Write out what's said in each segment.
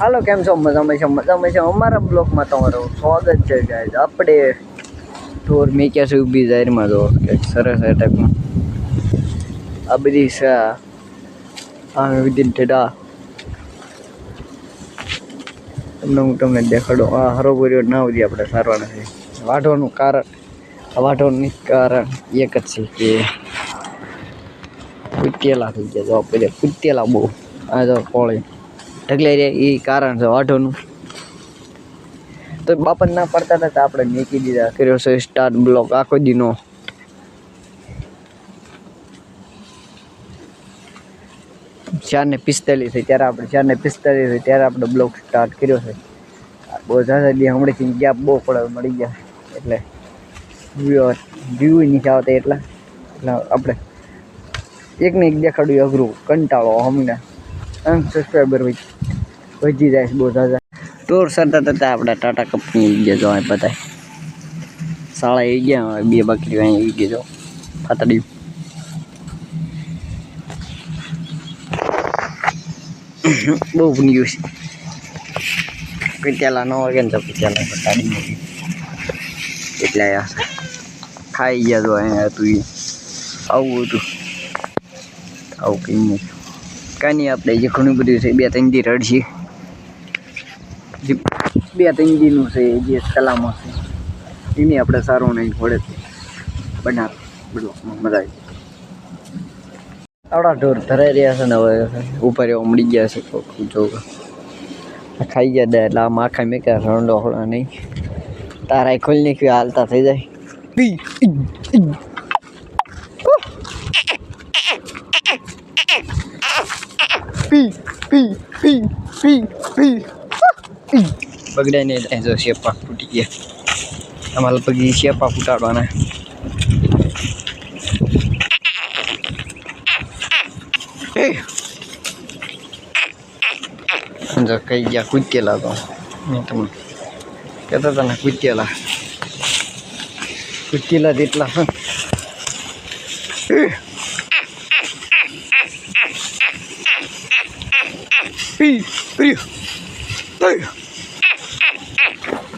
હાલો, કેમ છો? મજામાં છો? મજામાં છે? અમારા બ્લોકમાં તમારું સ્વાગત છે ગાઈઝ આપણે ઢોર ક્યાં સુધી ઊભી જાહેરમાં જો કંઈક સરસ એટેકમાં આ બધી છે. આ વિધિન ટેડા તમને હું તમને દેખાડું. આ હરોબરીઓ ના બધી આપણે સારવા છે. વાઢવાનું કારણ વાઢવાનું કારણ એક જ છે કે કુત્યેલા થઈ ગયા જો આપણે કુત્યેલા બહુ. આ જો કોળી ઢગલે રે એ કારણ છે વાઢોનું. તો બાપન ના પડતા હતા આપણે નીકળી દીધા. કર્યો છે સ્ટાર્ટ બ્લોક આખો દીનો. ચાર ને પિસ્તાલીસ થઈ ત્યારે આપણે ચાર ને પિસ્તાલીસ થઈ ત્યારે આપણે બ્લોક સ્ટાર્ટ કર્યો છે. બહુ ઝાઝા દી હમણાંથી ગેપ બહુ પડે મળી ગયા. એટલે વ્યૂ વ્યૂ નથી આવતા એટલા. એટલે આપણે એક ને એક દેખાડ્યું અઘરું. કંટાળો હમણાં અનસબસ્ક્રાઈબર વધી જાય બહુ દાદા ટોર સરતા થતા આપણા ટાટા કંપની આવી ગયા જો અહીં બધા શાળા આવી ગયા, હવે બે બકરીઓ અહીં આવી ગયા જો. ફાતડી બહુ ગયું છે. પીત્યાલા ન વાગે ને તો પીત્યાલા ઘટાડી એટલે ખાઈ ગયા તો અહીંયા હતું આવું હતું. આવું કંઈ નહીં. કાંઈ નહીં આપણે જે ઘણું બધું છે, બે ત્રણ દી રડશી. જે બે ત્રણ દીનું છે, જે કલામાં છે, એની આપણે સારું નહીં પડે બનાવ બધું મજા આવી આવડા ઢોર ધરાઈ રહ્યા છે ને હવે ઉપર એવા મળી ગયા છે જો ખાઈ ગયા દે, એટલે આમ આખા મેં કે રણડો હોળા નહીં. તારા ખોલી નાખ્યું, હાલતા થઈ જાય. પી ઈ, ઈ. પી પી પી પી પી પી બગડે નહીં જાય જો શેપા ફૂટી ગયા અમારે લગભગ ઈ શેપા ફૂટાડવાના એ જો કઈ ગયા કૂદકેલા તો મેં તમને કહેતા હતા ને કૂદકેલા કૂદકેલા તેટલા હં. Pi.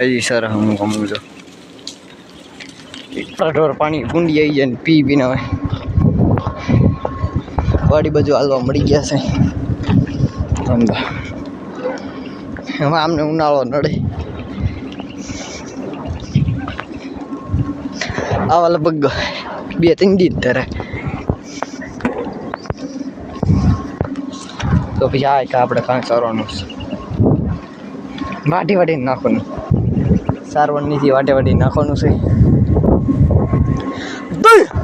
હજી સર હું ગમું છું. ઢોર પાણી ગુંડી આવી જાય ને પી પીને હવે. વાડી બાજુ હાલવા મળી ગયા છે. હવે આમને ઉનાળો નડે. આવા લગભગ બે, ત્રણ દિન જ તો પછી આ કે આપણે કાંઈ કરવાનું છે. વાટી વાટી નાખવાનું. સારવાર નીચે વાટે વાટી નાખવાનું છે.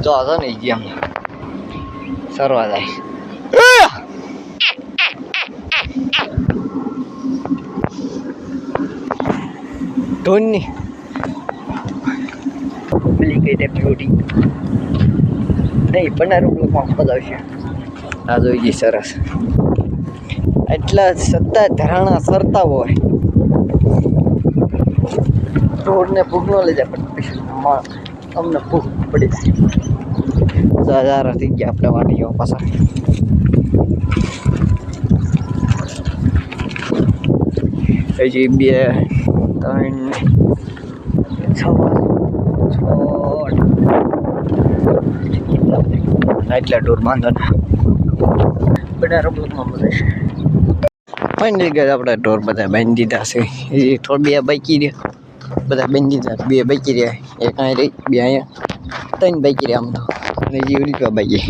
તો હતો ને જેમ સરવા જાય. ધોનની પેલી કઈ ટાઈપ રોટી નહીં પંદર રૂપિયામાં મજા આવશે. આ જોઈ ગઈ સરસ. એટલા સત્તા ધરાણા સરતા હોય. ઢોરને ભૂખ ન લઈ જાય અમને ભૂખ પડી જાય. હજાર થઈ ગયા આપણે વાટીઓ પાછા. હજી બે, ત્રણ, છ છ એટલા ટૂર બાંધો ને બધા રમતમાં મળે છે. ફાઇનલી ગયા આપણે ઢોર બધા બાંધી દીધા છે. એ ઢોર બે બાકી રહ્યા. બધા બાંધી દીધા. બે બાકી રહ્યા. એક અહીં રહી, બે અહીંયા. ત્રણ બાકી રહ્યા આમ તો. અને જે રીતવા બાકી.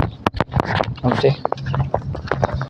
આમ છે.